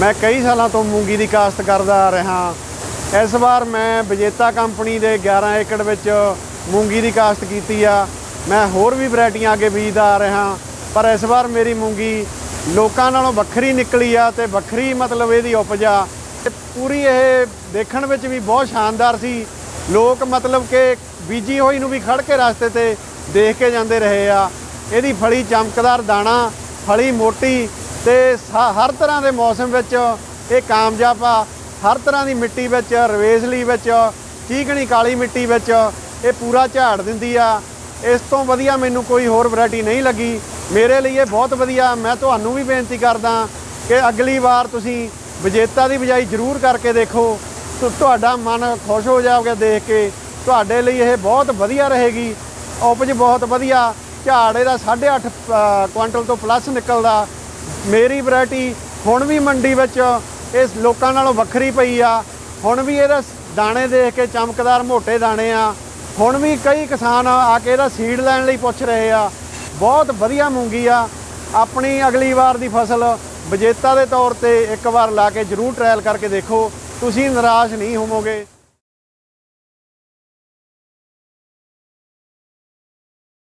ਮੈਂ ਕਈ ਸਾਲਾਂ ਤੋਂ ਮੂੰਗੀ ਦੀ ਕਾਸ਼ਤ ਕਰਦਾ ਆ ਰਿਹਾ। ਇਸ ਵਾਰ ਮੈਂ ਵਿਜੇਤਾ ਕੰਪਨੀ ਦੇ 11 ਏਕੜ ਵਿੱਚ ਮੂੰਗੀ ਦੀ ਕਾਸ਼ਤ ਕੀਤੀ ਆ। ਮੈਂ ਹੋਰ ਵੀ ਵੈਰਾਈਟੀਆਂ ਅੱਗੇ ਬੀਜਦਾ ਆ ਰਿਹਾ। ਪਰ ਇਸ ਵਾਰ ਮੇਰੀ ਮੂੰਗੀ ਲੋਕਾਂ ਨਾਲੋਂ ਵੱਖਰੀ ਨਿਕਲੀ ਆ ਤੇ ਵੱਖਰੀ ਮਤਲਬ ਇਹਦੀ ਉਪਜ ਆ। ਤੇ ਪੂਰੀ ਇਹ ਦੇਖਣ ਵਿੱਚ ਵੀ ਬਹੁਤ ਸ਼ਾਨਦਾਰ ਸੀ। ਲੋਕ ਮਤਲਬ ਕਿ ਬੀਜੀ ਹੋਈ ਨੂੰ ਵੀ ਖੜ ਕੇ ਰਸਤੇ ਤੇ ਦੇਖ ਕੇ ਜਾਂਦੇ ਰਹੇ ਆ। ਇਹਦੀ ਫਲੀ ਚਮਕਦਾਰ ਦਾਣਾ, ਫਲੀ ਮੋਟੀ ਤੇ ਹਰ ਤਰ੍ਹਾਂ ਦੇ ਮੌਸਮ ਵਿੱਚ ਇਹ ਕਾਮਯਾਬ ਆ। ਹਰ ਤਰ੍ਹਾਂ ਦੀ ਮਿੱਟੀ ਵਿੱਚ, ਰਵੇਸਲੀ ਵਿੱਚ, ਚੀਕਣੀ ਕਾਲੀ ਮਿੱਟੀ ਵਿੱਚ ਇਹ ਪੂਰਾ ਝਾੜ ਦਿੰਦੀ ਆ। ਇਸ ਤੋਂ ਵਧੀਆ ਮੈਨੂੰ ਕੋਈ ਹੋਰ ਵੈਰਾਈਟੀ ਨਹੀਂ ਲੱਗੀ। ਮੇਰੇ ਲਈ ਇਹ ਬਹੁਤ ਵਧੀਆ। ਮੈਂ ਤੁਹਾਨੂੰ ਵੀ ਬੇਨਤੀ ਕਰਦਾ ਕਿ ਅਗਲੀ ਵਾਰ ਤੁਸੀਂ ਵਿਜੇਤਾ ਦੀ ਬਜਾਈ ਜ਼ਰੂਰ ਕਰਕੇ ਦੇਖੋ। ਤੁ- ਤੁਹਾਡਾ ਮਨ ਖੁਸ਼ ਹੋ ਜਾਓਗੇ ਦੇਖ ਕੇ। ਤੁਹਾਡੇ ਲਈ ਇਹ ਬਹੁਤ ਵਧੀਆ ਰਹੇਗੀ। ਉਪਜ ਬਹੁਤ ਵਧੀਆ। ਝਾੜ ਇਹਦਾ 8.5 ਕੁਇੰਟਲ ਤੋਂ ਪਲੱਸ ਨਿਕਲਦਾ। ਮੇਰੀ ਵੈਰਾਈਟੀ ਹੁਣ ਵੀ ਮੰਡੀ ਵਿੱਚ ਇਸ ਲੋਕਾਂ ਨਾਲੋਂ ਵੱਖਰੀ ਪਈ ਆ। ਹੁਣ ਵੀ ਇਹਦਾ ਦਾਣੇ ਦੇਖ ਕੇ ਚਮਕਦਾਰ ਮੋٹے ਦਾਣੇ ਆ। ਹੁਣ ਵੀ ਕਈ ਕਿਸਾਨ ਆ ਕੇ ਇਹਦਾ ਸੀਡ ਲੈਣ ਲਈ ਪੁੱਛ ਰਹੇ ਆ। ਬਹੁਤ ਵਧੀਆ ਮੂੰਗੀ ਆ। ਆਪਣੀ ਅਗਲੀ ਵਾਰ ਦੀ ਫਸਲ ਵਿਜੇਤਾ ਦੇ ਤੌਰ ਤੇ ਇੱਕ ਵਾਰ ਲਾ ਕੇ ਜ਼ਰੂਰ ਟਰਾਇਲ ਕਰਕੇ ਦੇਖੋ। ਤੁਸੀਂ ਨਿਰਾਸ਼ ਨਹੀਂ ਹੋਵੋਗੇ।